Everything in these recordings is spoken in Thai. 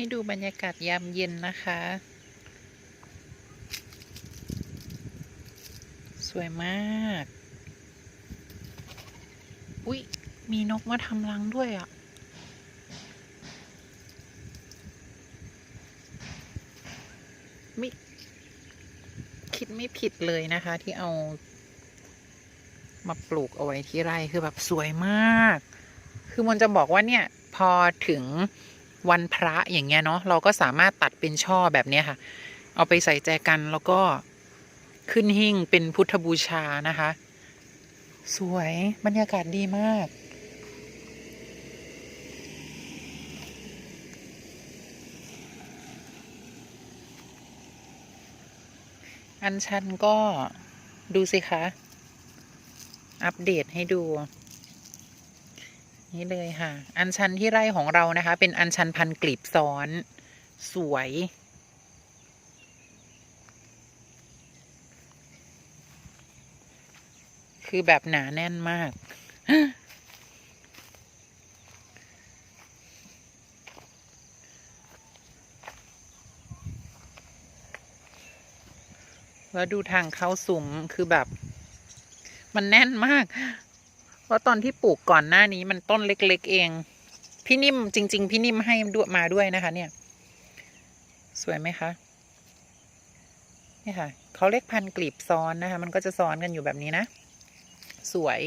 ให้ดูบรรยากาศยามเย็นนะคะ สวยมาก อุ๊ย มีนกมาทำรังด้วยอะ ไม่คิดไม่ผิดเลยนะคะที่เอา มาปลูกเอาไว้ที่ไร่คือแบบสวยมาก คือมันจะบอกว่าเนี่ย พอถึง วันพระอย่างเงี้ยเนาะเราก็สามารถตัดเป็นช่อแบบเนี้ยค่ะ เอาไปใส่แจกันแล้วก็ขึ้นหิ้งเป็นพุทธบูชานะคะ สวยบรรยากาศดีมากอันชันก็ดูสิคะ อัปเดตให้ดู นี่เลยค่ะ อัญชันที่ไร่ของเรานะคะ เป็นอัญชันพันกลีบซ้อน สวย คือแบบหนาแน่นมากแล้วดูทางเข้าซุ้มคือแบบ มันแน่นมาก เพราะตอนที่ปลูกก่อนหน้านี้มันต้นเล็ก ๆ เอง พี่นิ่มจริง ๆ พี่นิ่มให้ด้วยมาด้วยนะคะ เนี่ย สวยไหมคะนี่ค่ะเขาเรียกพันกลีบซ้อนนะคะ มันก็จะซ้อนกันอยู่แบบนี้นะ สวย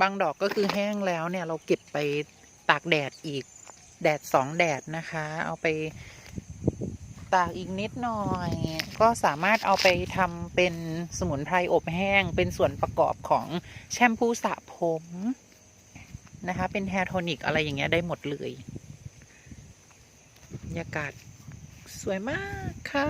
บางดอกก็คือแห้งแล้วเนี่ย เราเก็บไปตากแดดอีกแดดสองแดดนะคะ เอาไป ตากอีกนิดหน่อย ก็สามารถเอาไปทำเป็นสมุนไพรอบแห้ง เป็นส่วนประกอบของแชมพูสระผมนะคะ เป็นแฮร์โทนิกอะไรอย่างเงี้ยได้หมดเลยบรรยากาศสวยมากค่ะ